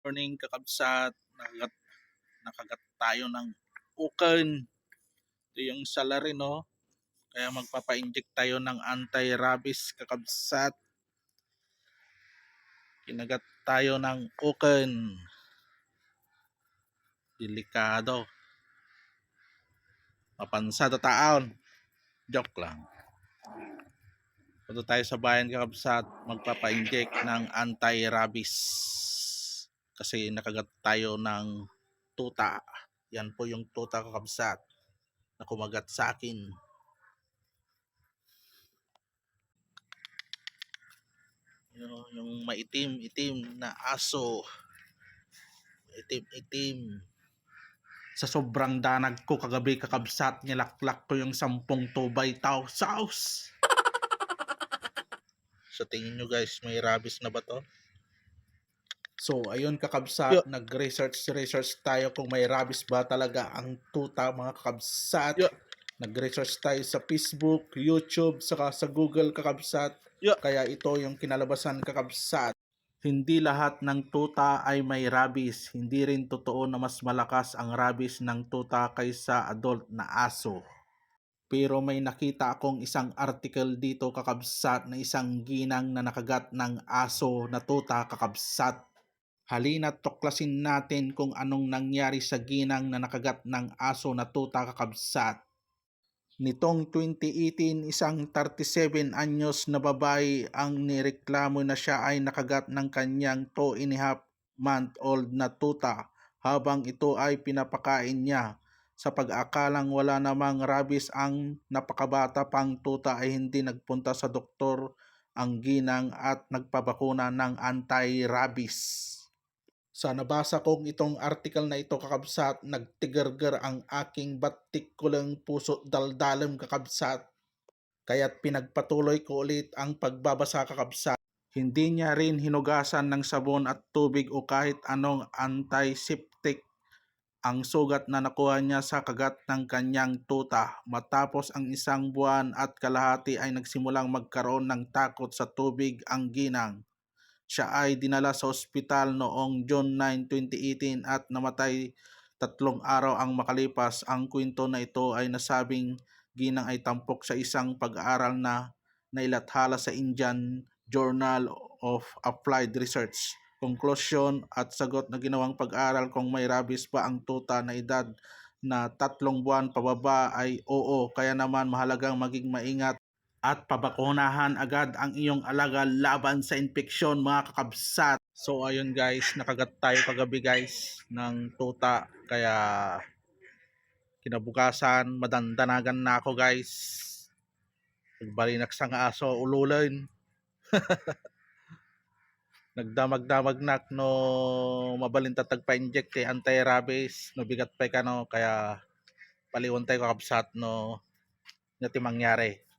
morning kakabsat nakagat nakagat tayo ng ukan. Ito yung salary no? Kaya magpapa-inject tayo ng anti-rabies kakabsat kinagat tayo ng ukan. Delikado. Mapansada taon. Joke lang. Punta tayo sa bayan kakabsat magpapa-inject ng anti-rabies kasi nakagat tayo ng tuta. Yan po yung tuta kakabsat na kumagat sa akin. Yung, yung maitim-itim na aso. Itim-itim. Sa sobrang danag ko kagabi kakabsat, nilaklak ko yung sampung tubay tao sauce. Sa tingin nyo guys, may rabies na ba to? So, ayun kakabsat, Yeah. nag-research research tayo kung may rabies ba talaga ang tuta mga kakabsat. Yeah. Nag-research tayo sa Facebook, YouTube, saka sa Google kakabsat. Yeah. Kaya ito yung kinalabasan kakabsat. Hindi lahat ng tuta ay may rabies. Hindi rin totoo na mas malakas ang rabies ng tuta kaysa adult na aso. Pero may nakita akong isang article dito kakabsat na isang ginang na nakagat ng aso na tuta kakabsat. Halina tuklasin natin kung anong nangyari sa ginang na nakagat ng aso na tuta kakabsat. Nitong 2018, isang 37 anyos na babae ang nireklamo na siya ay nakagat ng kanyang 2 and a half month old na tuta habang ito ay pinapakain niya. Sa pag-akalang wala namang rabies ang napakabata pang tuta ay hindi nagpunta sa doktor ang ginang at nagpabakuna ng anti-rabies. Sa nabasa kong itong article na ito kakabsat, nagtigargar ang aking batikulang puso daldalam kakabsat. Kaya't pinagpatuloy ko ulit ang pagbabasa kakabsat. Hindi niya rin hinugasan ng sabon at tubig o kahit anong antiseptic ang sugat na nakuha niya sa kagat ng kanyang tuta. Matapos ang isang buwan at kalahati ay nagsimulang magkaroon ng takot sa tubig ang ginang. Siya ay dinala sa ospital noong June 9, 2018 at namatay tatlong araw ang makalipas. Ang kwento na ito ay nasabing ginang ay tampok sa isang pag-aaral na nailathala sa Indian Journal of Applied Research. Konklusyon at sagot na ginawang pag-aaral kung may rabies ba ang tuta na edad na tatlong buwan pababa ay oo. Kaya naman mahalagang maging maingat at pabakunahan agad ang iyong alaga laban sa infeksyon mga kakabsat. So ayun guys, nakagat tayo kagabi guys ng tuta kaya kinabukasan madandanagan na ako guys. Nagbalinak sa nga aso ululin. Nagdamag-damag nak no mabalinta tagpa-inject kay anti-rabies no bigat pa ka kaya paliwon tayo kakabsat no nga ti mangyari.